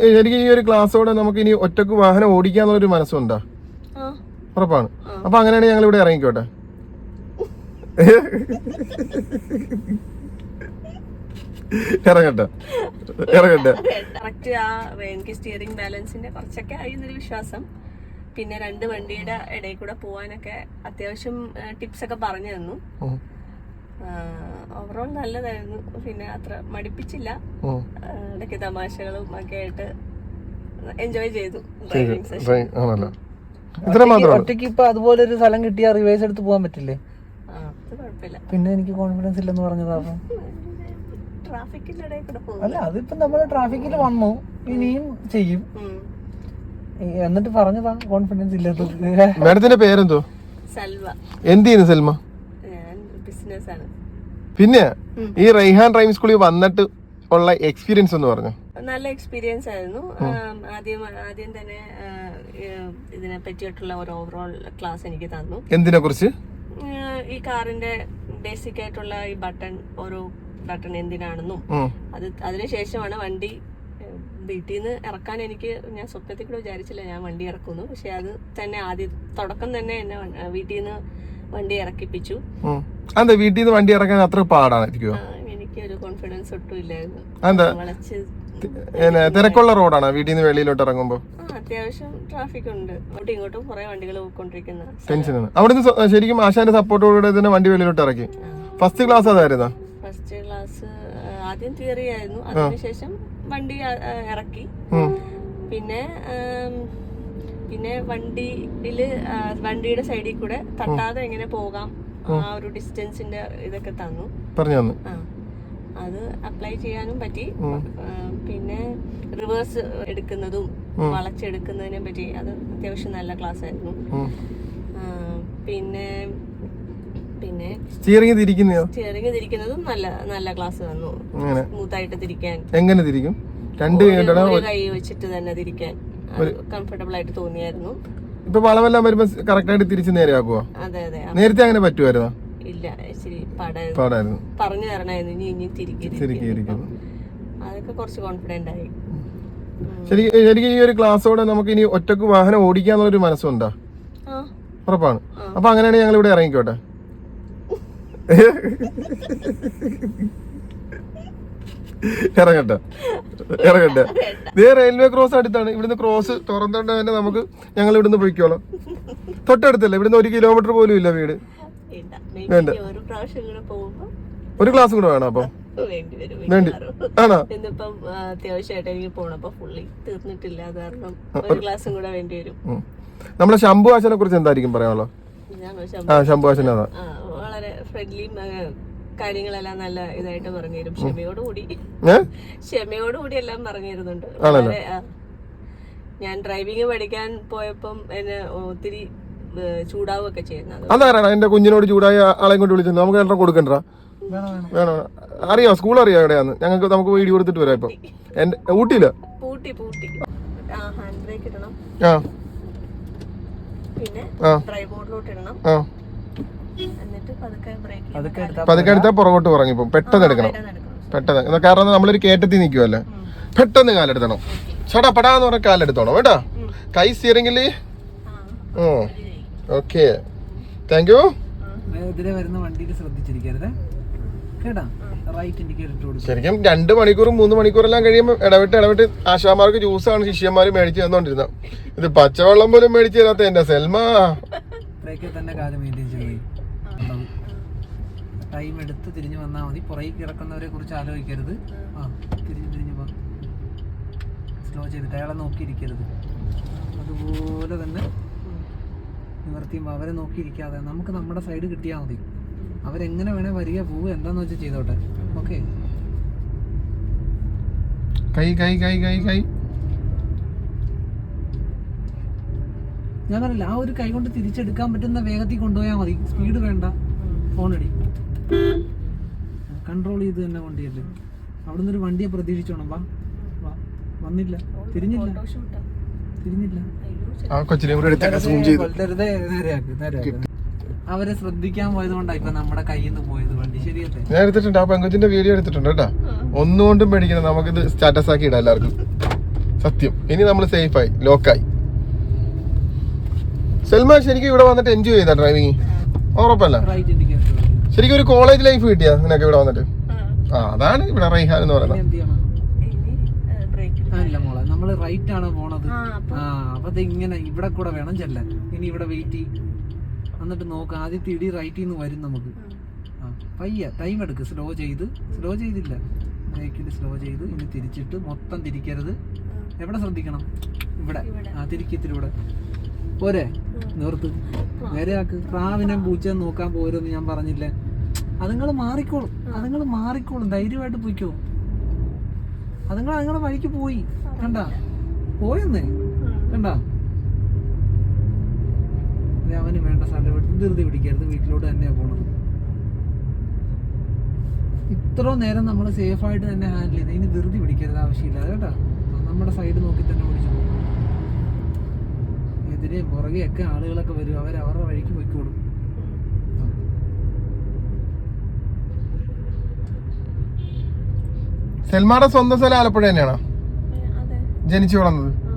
ശരിക്കും ഈ ഒരു ക്ലാസ്സോടെ നമുക്ക് ഇനി ഒറ്റയ്ക്ക് വാഹനം ഓടിക്കാന്നുള്ളൊരു മനസ്സുണ്ടോ? ഉറപ്പാണ്. അപ്പൊ അങ്ങനെയാണെങ്കിൽ ഞങ്ങൾ ഇവിടെ ഇറങ്ങിക്കോട്ടെ? ഇറങ്ങട്ടെ. ഇറങ്ങട്ടെ. കറക്റ്റ് ആ. എനിക്ക് സ്റ്റിയറിംഗ് ബാലൻസിന്റെ കുറച്ചൊക്കെ ആയി എന്നൊരു വിശ്വാസം. പിന്നെ രണ്ട് വണ്ടിയുടെ ഇടയിൽ കൂടെ പോവാനൊക്കെ അത്യാവശ്യം ടിപ്സ് ഒക്കെ പറഞ്ഞു തന്നു. ഓവറോൾ നല്ലതായിരുന്നു. പിന്നെ അത്ര മടിപ്പിച്ചില്ല. ഇടയ്ക്ക് തമാശകളും ഒക്കെ ആയിട്ട് എൻജോയ് ചെയ്തു. ആണല്ലോ. ഇത്ര മാത്രം ഒറ്റയ്ക്ക് ഇപ്പൊ അതുപോലെ ഒരു സ്ഥലം കിട്ടിയാ റിവേഴ്സ് എടുത്ത് പോകാൻ പറ്റില്ലേ? ആ അത് കുഴപ്പമില്ല. പിന്നെ എനിക്ക് കോൺഫിഡൻസ് ഇല്ലെന്ന് പറഞ്ഞതാ അപ്പം. ട്രാഫിക്കിന്റെ ഇടയിൽ കൂടെ പോകും. അല്ല അതിപ്പോ നമ്മൾ ട്രാഫിക്കിൽ വന്നു. ഇനിയും ചെയ്യും. എന്നിട്ട് പറഞ്ഞതാ കോൺഫിഡൻസ് ഇല്ലാത്തത്. മാഡത്തിന്റെ പേരെന്തോ? സൽവ. എന്ത് ചെയ്യുന്നു സെൽമ? ഞാൻ ബിസിനസ് ആണ്. പിന്നെ ഈ റൈഹാൻ ഡ്രൈവിംഗ് സ്കൂളിൽ വന്നിട്ട് ഉള്ള എക്സ്പീരിയൻസ് എന്ന് പറഞ്ഞു? നല്ല എക്സ്പീരിയൻസ് ആയിരുന്നു. ആദ്യം ആദ്യം തന്നെ ഇതിനെ പറ്റിയിട്ടുള്ള ഒരു ഓവറോൾ ക്ലാസ് എനിക്ക് തന്നു. എന്തിനെ കുറിച്ച് ഈ കാറിന്റെ ബേസിക് ആയിട്ടുള്ള ഈ ബട്ടൺ ഒരു ബട്ടൺ എന്തിനാണെന്നും. അത് അതിനുശേഷമാണ് വണ്ടി വീട്ടിന്ന് വീട്ടിൽ നിന്ന് ഇറക്കാൻ എനിക്ക് ഞാൻ സ്വപ്നത്തിൽ കൂടെ വിചാരിച്ചില്ല ഞാൻ വണ്ടി ഇറക്കുന്നു. പക്ഷെ അത് തന്നെ ആദ്യം തുടക്കം തന്നെ എന്നെ വീട്ടിൽ നിന്ന് വണ്ടി ഇറക്കിപ്പിച്ചു. അതെ വീട്ടിൽ നിന്ന് വണ്ടി ഇറക്കാൻ അത്ര പാടാണ് എനിക്ക് ഒരു കോൺഫിഡൻസ് ഒട്ടും ഇല്ലായിരുന്നു. തിരക്കുള്ള റോഡാണ്? വീട്ടിൽ നിന്ന് വെളിയിലോട്ട് ഇറങ്ങുമ്പോ അത്യാവശ്യം ട്രാഫിക് ഉണ്ട്. അങ്ങോട്ടും ഇങ്ങോട്ടും കുറെ വണ്ടികൾ പോയിക്കൊണ്ടിരിക്കുന്ന ടെൻഷനാണ് അവിടുന്ന് ശരിക്കും ആശാന്റെ സപ്പോർട്ടോടെ തന്നെ വണ്ടി വെളിയിലോട്ട് ഇറക്കി. ഫസ്റ്റ് ക്ലാസ് അതായിരുന്നു? ഫസ്റ്റ് ക്ലാസ് ആദ്യം തിയറി ആയിരുന്നു. അതിനുശേഷം വണ്ടി ഇറക്കി. പിന്നെ പിന്നെ വണ്ടിയിൽ വണ്ടിയുടെ സൈഡിൽ കൂടെ തട്ടാതെ എങ്ങനെ പോകാം ആ ഒരു ഡിസ്റ്റൻസിന്റെ ഇതൊക്കെ തന്നു. പറഞ്ഞു അത് അപ്ലൈ ചെയ്യാനും പറ്റി. പിന്നെ റിവേഴ്സ് എടുക്കുന്നതും വളച്ചെടുക്കുന്നതിനെ പറ്റി അത് അത്യാവശ്യം നല്ല ക്ലാസ് ആയിരുന്നു. പിന്നെ പിന്നെ സ്റ്റിയറിംഗ് സ്റ്റിയറിംഗ് തിരിക്കുന്നതും നല്ല നല്ല ക്ലാസ് തന്നു. സ്മൂത്ത് സ്മൂത്തായിട്ട് തിരിക്കാൻ. എങ്ങനെ തിരിക്കും? രണ്ട് കൈ വെച്ചിട്ട് തന്നെ തിരിക്കാൻ. കംഫർട്ടബിൾ ആയിട്ട് തോന്നിയായിരുന്നു. ഇപ്പൊ വളമെല്ലാം വരുമ്പോ കറക്റ്റ് ആയിട്ട് തിരിച്ച് നേരെയാക്കുവോ? അതെ അതെ. നേരത്തെ അങ്ങനെ പറ്റുമായിരുന്നോ? ഇല്ല ശരി പാടായിരുന്നു. പറഞ്ഞു തരണായിരുന്നു ഇനി ഇനി തിരികെ അതൊക്കെ കുറച്ച് കോൺഫിഡന്റ് ആയി. ശരി ശരിക്കും ഈ ഒരു ക്ലാസ്സോടെ നമുക്ക് ഇനി ഒറ്റയ്ക്ക് വാഹനം ഓടിക്കാന്നുള്ളൊരു മനസ്സുണ്ടോ? ഉറപ്പാണ്. അപ്പൊ അങ്ങനെയാണെങ്കിൽ ഞങ്ങൾ ഇവിടെ ഇറങ്ങിക്കോട്ടെ? ഇറങ്ങട്ടെ. ഇറങ്ങട്ടെ. ഇതേ റെയിൽവേ ക്രോസ് അടുത്താണ്. ഇവിടുന്ന് ക്രോസ് തുറന്നുകൊണ്ട് തന്നെ നമുക്ക് ഞങ്ങൾ ഇവിടുന്ന് പോയിക്കോളാം. തൊട്ടടുത്തല്ലേ? ഇവിടുന്ന് ഒരു കിലോമീറ്റർ പോലും ഇല്ല വീട്. വേണ്ട. ഒരു ക്ലാസ് കൂടെ വേണം അപ്പം. വേണ്ടി ആണോ? ഇന്നിപ്പം അത്യാവശ്യമായിട്ട് എനിക്ക് ഫുള്ളി തീർന്നിട്ടില്ല. അത് കാരണം ഒരു ക്ലാസ്സും കൂടെ വേണ്ടി വരും. നമ്മളെ ശംഭു ആശനെ കുറിച്ച് എന്തായിരിക്കും പറയാനുള്ളത്? ആ ശംഭു ആശൻ അതാ ആ, വളരെ ഫ്രണ്ട്ലി കാര്യങ്ങളെല്ലാം നല്ല ഇതായിട്ട് പറഞ്ഞു തരും ക്ഷമയോടുകൂടി. ക്ഷമയോടുകൂടി എല്ലാം പറഞ്ഞു തരുന്നുണ്ട്. ഞാൻ ഡ്രൈവിംഗ് പഠിക്കാൻ പോയപ്പം എന്നെ ഒത്തിരി ചൂടാവുകയൊക്കെ ചെയ്യുന്നത് അതാരാണ്? എന്റെ കുഞ്ഞിനോട് ചൂടായ ആളെ കൊണ്ട് വിളിച്ചു നമുക്ക് രണ്ടെണ്ണം കൊടുക്കണ്ട? വേണം അറിയോ? സ്കൂൾ അറിയാം എവിടെയാന്ന്? ഞങ്ങൾക്ക് നമുക്ക് വീഡിയോ കൊടുത്തിട്ട് വരാം ഇപ്പം. എന്റെ ഊട്ടിയില്ല പൂട്ടി പൂട്ടി ആ ഹാൻഡ് ബ്രേക്ക് ഇടണം. ആ. പിന്നെ. ഡ്രൈവ് ബോർഡിലോട്ട് ഇടണം. പതുക്കെ എടുത്താൽ പുറകോട്ട് പറഞ്ഞിപ്പം പെട്ടെന്ന് എടുക്കണം. പെട്ടെന്ന് എന്നാ കാരണം നമ്മളൊരു കേട്ടത്തി നിൽക്കുമല്ലേ പെട്ടെന്ന് കാലെടുത്തണം. ചേട്ടാ പടാന്ന് പറഞ്ഞ കാലെടുത്തോണം കേട്ടോ. കൈ സ്റ്റിയറിംഗിൽ ആ. ഓക്കെ. താങ്ക് യു എതിരെ വരുന്ന വണ്ടിയിൽ ശ്രദ്ധിച്ചിരിക്കരുത്. കേട്ടാ? റൈറ്റ് ഇൻഡിക്കേറ്റർ ഇട്ട് കൊടുക്കും ശരിക്കും രണ്ട് മണിക്കൂറും മൂന്ന് മണിക്കൂറെല്ലാം കഴിയുമ്പോൾ ഇടവിട്ട് ഇടവിട്ട് ആശാമാർക്ക് ജ്യൂസാണ് ശിഷ്യന്മാർ മേടിച്ച് തന്നോണ്ടിരുന്നത് ഇത് പച്ചവെള്ളം പോലും മേടിച്ചു തരാത്ത എന്റെ സെൽമ. തന്നെ കാര്യം ടൈം എടുത്ത് തിരിഞ്ഞു വന്നാൽ മതി. പുറകിൽ കിടക്കുന്നവരെ കുറിച്ച് ആലോചിക്കരുത്. ആ തിരിഞ്ഞ് തിരിഞ്ഞ് പോ സ്ലോ ചെയ്തിട്ട് അയാളെ നോക്കിയിരിക്കരുത്. അതുപോലെ തന്നെ നിവർത്തിയുമ്പോൾ അവരെ നോക്കിയിരിക്കാതെ നമുക്ക് നമ്മുടെ സൈഡ് കിട്ടിയാൽ മതി. അവരെങ്ങനെ വേണേ വരിക പോവുക എന്താന്ന് വെച്ചാൽ ചെയ്തോട്ടെ. ഓക്കെ കൈ കൈ കൈ കൈ കൈ. ഞാൻ പറയില്ല ആ ഒരു കൈ കൊണ്ട് തിരിച്ചെടുക്കാൻ പറ്റുന്ന വേഗത്തിൽ കൊണ്ടുപോയാൽ മതി. സ്പീഡ് വേണ്ട. ഫോണടി കൺട്രോൾ ചെയ്ത് തന്നെ വണ്ടിയല്ലേ? അവിടുന്ന് ഒരു വണ്ടിയെ പ്രതീക്ഷിച്ചോണം വാ വാ വന്നില്ല. തിരിഞ്ഞില്ല. തിരിഞ്ഞില്ല. നേരെയാക്ക്, നേരെയാക്ക്. അവരെ ശ്രദ്ധിക്കാൻ പോയത് കൊണ്ടാ ഇപ്പൊ നമ്മുടെ കയ്യിൽ നിന്ന് പോയത് വണ്ടി. ശരിയല്ലേ? ഞാൻ എടുത്തിട്ടുണ്ട്. ആ പെങ്കൊച്ചിന്റെ വീഡിയോ എടുത്തിട്ടുണ്ട് കേട്ടാ. ഒന്നുകൊണ്ടും പേടിക്കണം നമുക്കിത് സ്റ്റാറ്റസ് ആക്കി ഇടാം എല്ലാവർക്കും. സത്യം. ഇനി നമ്മൾ സേഫായി ലോക്കായി സൽമാൻ ശരിക്കും ഇവിടെ വന്നിട്ട് എൻജോയ് ചെയ്താ ഡ്രൈവിംഗ് ഉറപ്പല്ല. ശരിക്കും ഒരു കോളേജ് ലൈഫ് കിട്ടിയാ നിനക്ക് ഇവിടെ വന്നിട്ട്? ആ, അതാണ് ഇവിടെ റൈഹാൻ എന്ന് പറയുന്നത്. അല്ല ചെയ്യണം? ഇനി ബ്രേക്ക് ആ, ഇല്ല മോളെ നമ്മൾ റൈറ്റ് ആണ് പോണത്. ആ അപ്പൊ ഇങ്ങനെ ഇവിടെ കൂടെ വേണം ചെല്ലാൻ. ഇനി ഇവിടെ വെയിറ്റ് ചെയ്യും എന്നിട്ട് നോക്ക് ആദ്യത്തെ ഇടി റൈറ്റിൽ നിന്ന് വരും നമുക്ക്. ആ. പയ്യ ടൈം എടുക്ക്. സ്ലോ ചെയ്ത്. സ്ലോ ചെയ്തില്ല. ബ്രേക്കിൽ സ്ലോ ചെയ്ത്. ഇനി തിരിച്ചിട്ട് മൊത്തം തിരിക്കരുത്. എവിടെ ശ്രദ്ധിക്കണം? ഇവിടെ. ഇവിടെ. ആ തിരിക്കത്തിലൂടെ പോരെ? നിർത്ത്. നേരെ ആക്ക്. പ്രാവിനെ പൂച്ച നോക്കാൻ പോരെന്ന് ഞാൻ പറഞ്ഞില്ലേ? അതുങ്ങൾ മാറിക്കോളും. അതുങ്ങൾ മാറിക്കോളും. ധൈര്യമായിട്ട് പോയിക്കോ. അതുങ്ങൾ അതുങ്ങളുടെ വഴിക്ക് പോയി. കണ്ട? പോയെന്നേ? കണ്ട? അവന് വേണ്ട സ്ഥലം എടുത്ത് ധൃതി പിടിക്കരുത്. വീട്ടിലോട്ട് തന്നെയാ പോണത്. ഇത്ര നേരം നമ്മൾ സേഫായിട്ട് തന്നെ ഹാൻഡിൽ ചെയ്ത്. ഇനി ധൃതി പിടിക്കരുത്. ആവശ്യമില്ല. കേട്ടോ? നമ്മുടെ സൈഡ് നോക്കി തന്നെ ഓടിച്ചു പോകും എതിരെ പുറകെ ഒക്കെ ആളുകളൊക്കെ വരും. അവർ അവരുടെ വഴിക്ക് പോയിക്കോളും. സെൽമാടെ സ്വന്തം സ്ഥലം ആലപ്പുഴ തന്നെയാണോ? അതെ. ജനിച്ചു വളർന്നത്?